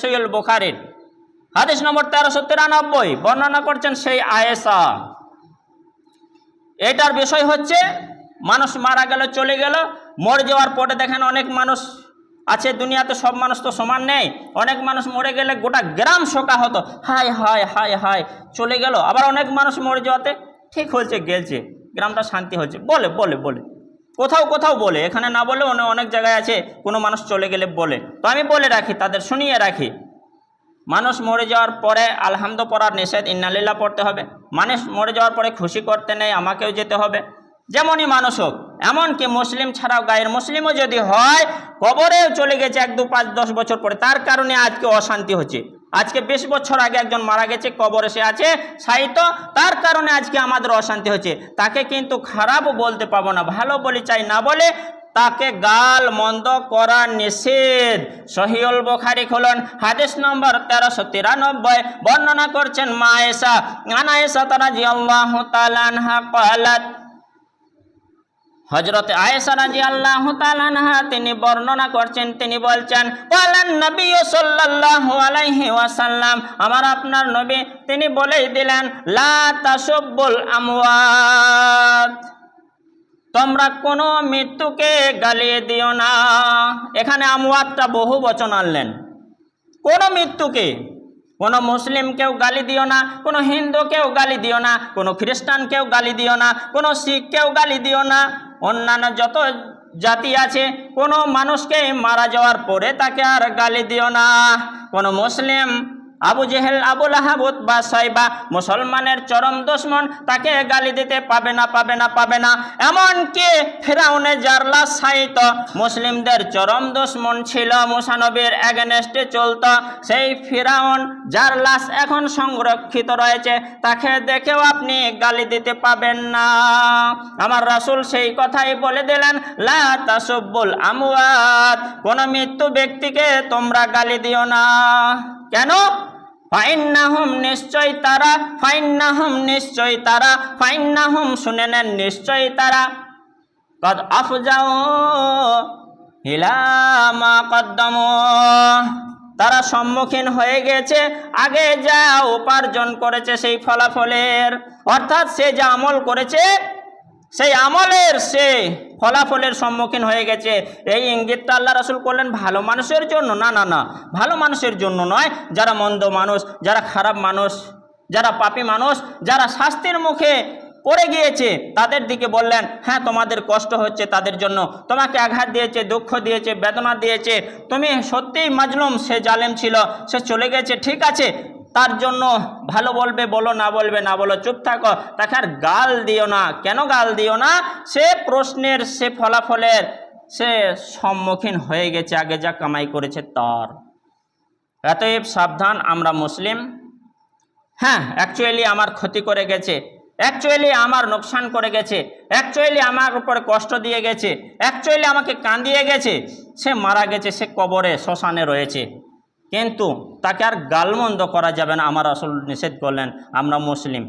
সৈয়ল বুখারির। হাদিস নম্বর তেরোশো তিরানব্বই, বর্ণনা করছেন সেই আয়েসা এটার বিষয় হচ্ছে, মানুষ মারা গেল, চলে গেল, মরে যাওয়ার পরে দেখেন অনেক মানুষ আছে, দুনিয়াতে সব মানুষ তো সমান নেই। অনেক মানুষ মরে গেলে গোটা গ্রাম শোকা হতো। হায় হায় হায় হায়, চলে গেল। আবার অনেক মানুষ মরে যাওয়াতে ঠিক হয়েছে, গেলছে, গ্রামটা শান্তি হচ্ছে বলে বলে বলে। কোথাও কোথাও বলে, এখানে না বলে অনেক অনেক জায়গায় আছে, কোনো মানুষ চলে গেলে বলে। তো আমি বলে রাখি, তাদের শুনিয়ে রাখি। মানুষ মরে যাওয়ার পরে, আলহামদ পড়ার নিষেধ ইন্নালিল্লা পড়তে হবে। মানুষ মরে যাওয়ার পরে খুশি করতে নেই, আমাকেও যেতে হবে। যেমনই মানুষ হোক, এমনকি মুসলিম ছাড়াও গায়ের মুসলিমও যদি হয়, কবরেও চলে গেছে এক দু পাঁচ দশ বছর পরে, তার কারণে আজকে অশান্তি হচ্ছে। আজকে বেশ বছর আগে একজন মারা গেছে, কবরে সে আছে সাহিত্য তার কারণে আজকে আমাদের অশান্তি হচ্ছে। তাকে কিন্তু খারাপ বলতে পাবো না, ভালো বলি চাই না বলে তাকে গাল মন্দ করা নিষেধ। সহিউল বুখারী খুলুন, হাদিস নম্বর তেরোশো তিরানব্বই, বর্ণনা করছেন মা এসা মায়েশা, আনায়েশা তারা জি আল্লাহ তালানহা কালাত হজরত আয়েশা আল্লাহ তালানহা তিনি বর্ণনা করছেন, তিনি বলছেন কালান নবী সাল্লাল্লাহু আলাইহি ওয়াসাল্লাম। আমার আপনার নবী তিনি বলেই দিলেন, লা তাসুব্বুল আমওয়াত। তোমরা কোনো মৃত্যুকে গালিয়ে দিও না। এখানে আমওয়াতটা বহু বচন আনলেন। কোনো মৃত্যুকে, কোনো মুসলিমকেও গালি দিও না, কোনো হিন্দুকেও গালি দিও না, কোনো খ্রিস্টানকেও গালি দিও না, কোনো শিখকেও গালি দিও না। অন্যান্য যত জাতি আছে, কোনো মানুষকে মারা যাওয়ার পরে তাকে আর গালি দিও না। কোনো মুসলিম আবু জেহেল আবুল আহাবুত বা সাইবা মুসলমানের চরম দুশ্মন, তাকে গালি দিতে পাবে না পাবে না পাবে না। এমনকি ফেরাউনে জারলা সাইত মুসলিমদের চরম দুশ্মন ছিল, মুসানবীর এগেনেস্টে চলত। সেই ফিরাউন যার লাশ এখন সংরক্ষিত রয়েছে, তাকে দেখেও আপনি গালি দিতে পাবেন না। আমার রাসূল সেই কথাই বলে দিলেন, লা তাসুব্বুল আমওয়াত কোন মৃত্যু ব্যক্তিকে তোমরা গালি দিও না। কেন? ফাইন্নাহুম নিশ্চয় তারা, ফাইন্নাহুম নিশ্চয় তারা, ফাইন্নাহুম শুনে নেন নিশ্চয় তারা। কদ আফজাও হিলামা কদ্দম। তারা সম্মুখীন হয়ে গেছে, আগে যা উপার্জন করেছে সেই ফলাফলের। অর্থাৎ সে যা আমল করেছে সেই আমলের সে ফলাফলের সম্মুখীন হয়ে গেছে। এই ইঙ্গিতটা আল্লাহ রাসুল করলেন ভালো মানুষের জন্য। না না না, ভালো মানুষের জন্য নয়। যারা মন্দ মানুষ, যারা খারাপ মানুষ, যারা পাপী মানুষ, যারা শাস্তির মুখে পড়ে গিয়েছে, তাদের দিকে বললেন হ্যাঁ তোমাদের কষ্ট হচ্ছে তাদের জন্য। তোমাকে আঘাত দিয়েছে, দুঃখ দিয়েছে, বেদনা দিয়েছে। তুমি সত্যিই মাজলুম, সে জালেম ছিল, সে চলে গেছে, ঠিক আছে। তার জন্য ভালো বলবে, বলো, না বলবে, না বলো, চুপ থাকো। তাকে আর গাল দিও না। কেন গাল দিও না? সে প্রশ্নের, সে ফলাফলের, সে সম্মুখীন হয়ে গেছে, আগে যা কামাই করেছে তার। এতএব সাবধান, আমরা মুসলিম। হ্যাঁ অ্যাকচুয়ালি আমার ক্ষতি করে গেছে। অ্যাকচুয়ালি আমার নোকসান করে গেছে। অ্যাকচুয়ালি আমার উপরে কষ্ট দিয়ে গেছে। অ্যাকচুয়ালি আমাকে কাঁদিয়ে গেছে। সে মারা গেছে, সে কবরে শ্মশানে রয়েছে। কিন্তু তাকে আর গালমন্দ করা যাবে না। আমার আসল নিষেধ করলেন আমরা মুসলিম।